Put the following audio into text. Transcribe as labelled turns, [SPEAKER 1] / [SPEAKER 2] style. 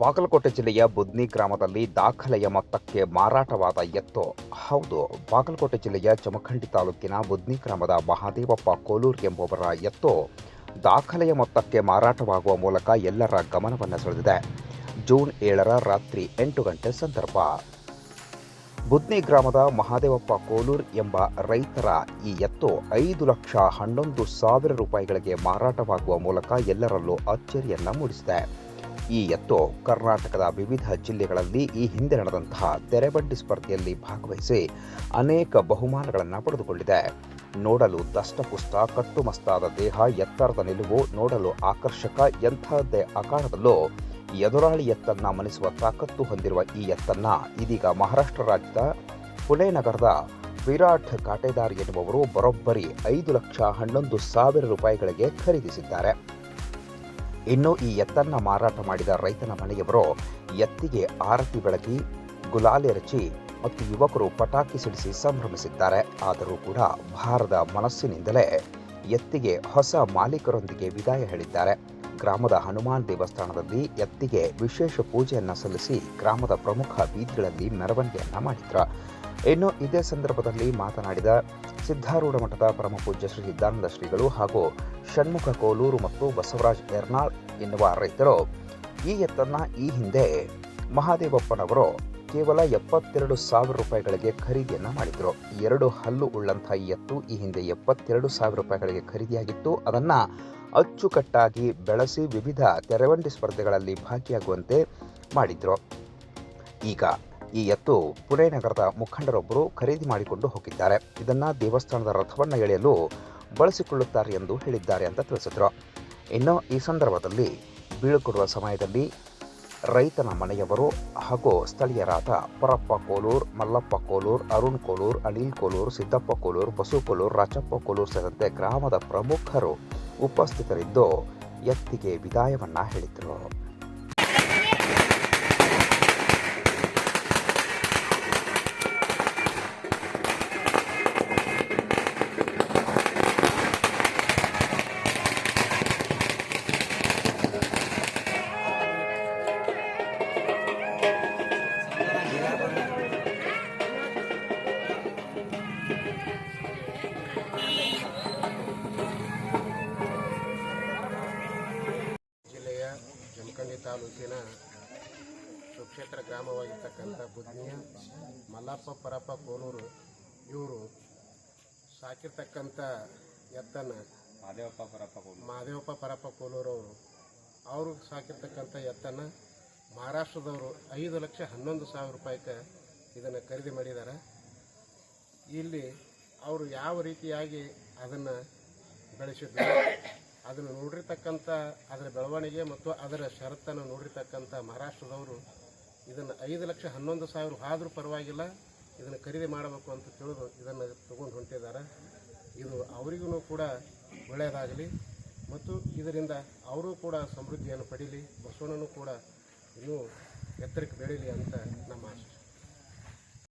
[SPEAKER 1] ಬಾಗಲಕೋಟೆ ಜಿಲ್ಲೆಯ ಬುದ್ನಿ ಗ್ರಾಮದಲ್ಲಿ ದಾಖಲೆಯ ಮೊತ್ತಕ್ಕೆ ಮಾರಾಟವಾದ ಎತ್ತು. ಹೌದು, ಬಾಗಲಕೋಟೆ ಜಿಲ್ಲೆಯ ಚಮಖಂಡಿ ತಾಲೂಕಿನ ಬುದ್ನಿ ಗ್ರಾಮದ ಮಹಾದೇವಪ್ಪ ಕೋಲೂರ್ ಎಂಬುವರ ಎತ್ತು ದಾಖಲೆಯ ಮೊತ್ತಕ್ಕೆ ಮಾರಾಟವಾಗುವ ಮೂಲಕ ಎಲ್ಲರ ಗಮನವನ್ನು ಸೆಳೆದಿದೆ. ಜೂನ್ ಏಳರ ರಾತ್ರಿ ಎಂಟು ಗಂಟೆ ಸಂದರ್ಭ. ಬುದ್ನಿ ಗ್ರಾಮದ ಮಹಾದೇವಪ್ಪ ಕೋಲೂರ್ ಎಂಬ ರೈತರ ಈ ಎತ್ತು ಐದು ಲಕ್ಷ ಹನ್ನೊಂದು ಸಾವಿರ ರೂಪಾಯಿಗಳಿಗೆ ಮಾರಾಟವಾಗುವ ಮೂಲಕ ಎಲ್ಲರಲ್ಲೂ ಅಚ್ಚರಿಯನ್ನ ಮೂಡಿಸಿದೆ. ಈ ಎತ್ತು ಕರ್ನಾಟಕದ ವಿವಿಧ ಜಿಲ್ಲೆಗಳಲ್ಲಿ ಈ ಹಿಂದೆ ನಡೆದಂತಹ ತೆರೆಬಂಡಿ ಸ್ಪರ್ಧೆಯಲ್ಲಿ ಭಾಗವಹಿಸಿ ಅನೇಕ ಬಹುಮಾನಗಳನ್ನು ಪಡೆದುಕೊಂಡಿದೆ. ನೋಡಲು ದಷ್ಟಪುಷ್ಟ, ಕಟ್ಟುಮಸ್ತಾದ ದೇಹ, ಎತ್ತರದ ನಿಲುವು, ನೋಡಲು ಆಕರ್ಷಕ, ಎಂಥದ್ದೇ ಆಕಾರದಲ್ಲೂ ಎದುರಾಳಿ ಎತ್ತನ್ನ ಮನಿಸುವ ತಾಕತ್ತು ಹೊಂದಿರುವ ಈ ಎತ್ತನ್ನ ಇದೀಗ ಮಹಾರಾಷ್ಟ್ರ ರಾಜ್ಯದ ಪುಣೆ ನಗರದ ವಿರಾಟ್ ಕಾಟೇದಾರ್ ಎನ್ನುವವರು ಬರೋಬ್ಬರಿ ಐದು ಲಕ್ಷ ಹನ್ನೊಂದು ಸಾವಿರ ರೂಪಾಯಿಗಳಿಗೆ ಖರೀದಿಸಿದ್ದಾರೆ. ಇನ್ನು ಈ ಎತ್ತನ್ನ ಮಾರಾಟ ಮಾಡಿದ ರೈತನ ಮನೆಯವರು ಎತ್ತಿಗೆ ಆರತಿ ಬೆಳಗಿ ಗುಲಾಲಿ ಎರಚಿ ಮತ್ತು ಯುವಕರು ಪಟಾಕಿ ಸಿಡಿಸಿ ಸಂಭ್ರಮಿಸಿದ್ದಾರೆ. ಆದರೂ ಕೂಡ ಭಾರದ ಮನಸ್ಸಿನಿಂದಲೇ ಎತ್ತಿಗೆ ಹೊಸ ಮಾಲೀಕರೊಂದಿಗೆ ವಿದಾಯ ಹೇಳಿದ್ದಾರೆ. ಗ್ರಾಮದ ಹನುಮಾನ್ ದೇವಸ್ಥಾನದಲ್ಲಿ ಎತ್ತಿಗೆ ವಿಶೇಷ ಪೂಜೆಯನ್ನು ಸಲ್ಲಿಸಿ ಗ್ರಾಮದ ಪ್ರಮುಖ ಬೀದಿಗಳಲ್ಲಿ ಮೆರವಣಿಗೆಯನ್ನು ಮಾಡಿದ್ರು. ಇನ್ನು ಇದೇ ಸಂದರ್ಭದಲ್ಲಿ ಮಾತನಾಡಿದ ಸಿದ್ಧಾರೂಢ ಮಠದ ಪರಮಪೂಜ್ಯ ಶ್ರೀ ಸಿದ್ಧಾನಂದ ಶ್ರೀಗಳು ಹಾಗೂ ಷಣ್ಮುಖ ಕೋಲೂರು ಮತ್ತು ಬಸವರಾಜ್ ಎರ್ನಾಳ್ ಎನ್ನುವ ರೈತರು ಈ ಎತ್ತನ್ನ ಈ ಹಿಂದೆ ಮಹಾದೇವಪ್ಪನವರು ಕೇವಲ ಎಪ್ಪತ್ತೆರಡು ಸಾವಿರ ರೂಪಾಯಿಗಳಿಗೆ ಖರೀದಿಯನ್ನು ಮಾಡಿದ್ರು. ಎರಡು ಹಲ್ಲು ಉಳ್ಳಂಥ ಈ ಎತ್ತು ಈ ಹಿಂದೆ ಎಪ್ಪತ್ತೆರಡು ಸಾವಿರ ರೂಪಾಯಿಗಳಿಗೆ ಖರೀದಿಯಾಗಿತ್ತು. ಅದನ್ನ ಅಚ್ಚುಕಟ್ಟಾಗಿ ಬೆಳೆಸಿ ವಿವಿಧ ತೆರವಂಡಿ ಸ್ಪರ್ಧೆಗಳಲ್ಲಿ ಭಾಗಿಯಾಗುವಂತೆ ಮಾಡಿದ್ರು. ಈಗ ಈ ಎತ್ತು ಪುಣೆ ನಗರದ ಮುಖಂಡರೊಬ್ಬರು ಖರೀದಿ ಮಾಡಿಕೊಂಡು ಹೋಗಿದ್ದಾರೆ. ಇದನ್ನ ದೇವಸ್ಥಾನದ ರಥವನ್ನು ಎಳೆಯಲು ಬಳಸಿಕೊಳ್ಳುತ್ತಾರೆ ಎಂದು ಹೇಳಿದ್ದಾರೆ ಅಂತ ತಿಳಿಸಿದ್ರು. ಇನ್ನು ಈ ಸಂದರ್ಭದಲ್ಲಿ ಬೀಳುಕೊಡುವ ಸಮಯದಲ್ಲಿ ರೈತನ ಮನೆಯವರು ಹಾಗೂ ಸ್ಥಳೀಯರಾದ ಪರಪ್ಪ ಕೋಲೂರ್, ಮಲ್ಲಪ್ಪ ಕೋಲೂರ್, ಅರುಣ್ ಕೋಲೂರ್, ಅನಿಲ್ ಕೋಲೂರ್, ಸಿದ್ದಪ್ಪ ಕೋಲೂರ್, ಬಸು ಕೋಲೂರ್, ರಾಚಪ್ಪ ಕೋಲೂರ್ ಸೇರಿದಂತೆ ಗ್ರಾಮದ ಪ್ರಮುಖರು ಉಪಸ್ಥಿತರಿದ್ದು ಎತ್ತಿಗೆ ವಿದಾಯವನ್ನ ಹೇಳಿದರು.
[SPEAKER 2] ತಾಲೂಕಿನ ಸುಕ್ಷೇತ್ರ ಗ್ರಾಮವಾಗಿರ್ತಕ್ಕಂಥ ಬುದ್ನಿಯ ಮಲ್ಲಪ್ಪ ಪರಪ್ಪ ಕೋನೂರು ಇವರು ಸಾಕಿರ್ತಕ್ಕಂಥ ಎತ್ತನ್ನು
[SPEAKER 3] ಮಾದೇವಪ್ಪ ಪರಪ್ಪ
[SPEAKER 2] ಮಾದೇವಪ್ಪ ಪರಪ್ಪ ಕೋಲೂರು ಅವರು. ಅವರು ಸಾಕಿರ್ತಕ್ಕಂಥ ಎತ್ತನ್ನು ಮಹಾರಾಷ್ಟ್ರದವರು ಐದು ಲಕ್ಷ ಹನ್ನೊಂದು ಸಾವಿರ ರೂಪಾಯಿಗೆ ಇದನ್ನು ಖರೀದಿ ಮಾಡಿದ್ದಾರೆ ಇಲ್ಲಿ ಅವರು ಯಾವ ರೀತಿಯಾಗಿ ಅದನ್ನು ಬೆಳೆಸಿದ್ರು? ಅದನ್ನು ನೋಡಿರ್ತಕ್ಕಂಥ ಅದರ ಬೆಳವಣಿಗೆ ಮತ್ತು ಅದರ ಷರತ್ತನ್ನು ನೋಡಿರ್ತಕ್ಕಂಥ ಮಹಾರಾಷ್ಟ್ರದವರು ಇದನ್ನು ಐದು ಲಕ್ಷ ಹನ್ನೊಂದು ಸಾವಿರ ಆದರೂ ಪರವಾಗಿಲ್ಲ, ಇದನ್ನು ಖರೀದಿ ಮಾಡಬೇಕು ಅಂತ ತಿಳಿದು ಇದನ್ನು ತಗೊಂಡು ಹೊಂಟಿದ್ದಾರೆ. ಇದು ಅವರಿಗೂ ಕೂಡ ಒಳ್ಳೆಯದಾಗಲಿ ಮತ್ತು ಇದರಿಂದ ಅವರು ಕೂಡ ಸಮೃದ್ಧಿಯನ್ನು ಪಡೀಲಿ. ಬಸವಣ್ಣನೂ ಕೂಡ ಇನ್ನೂ ಎತ್ತರಕ್ಕೆ ಬೆಳೀಲಿ ಅಂತ ನಮ್ಮ ಆಶೆ